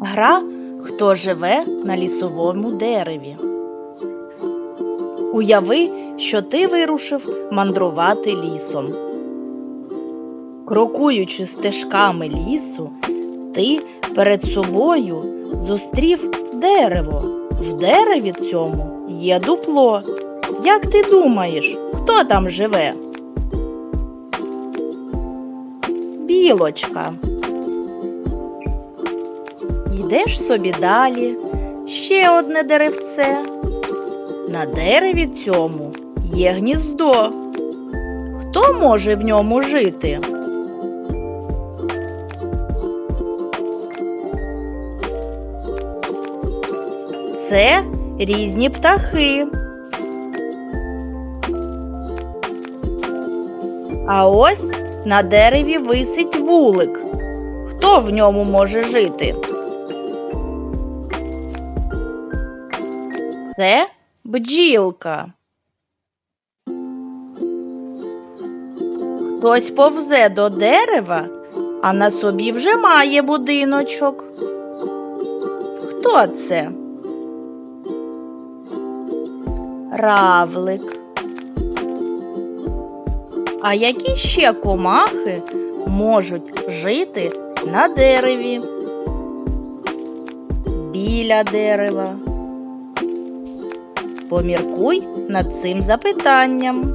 Гра Хто живе на лісовому дереві. Уяви, що ти вирушив мандрувати лісом. Крокуючи стежками лісу, ти перед собою зустрів дерево. В дереві цьому є дупло. Як ти думаєш, хто там живе? Білочка. Йдеш собі далі, ще одне деревце. На дереві цьому є гніздо. Хто може в ньому жити? Це різні птахи. А ось на дереві висить вулик. Хто в ньому може жити? Це бджілка. Хтось повзе до дерева, а на собі вже має будиночок. Хто це? Равлик. А які ще комахи можуть жити на дереві? Біля дерева. Поміркуй над цим запитанням.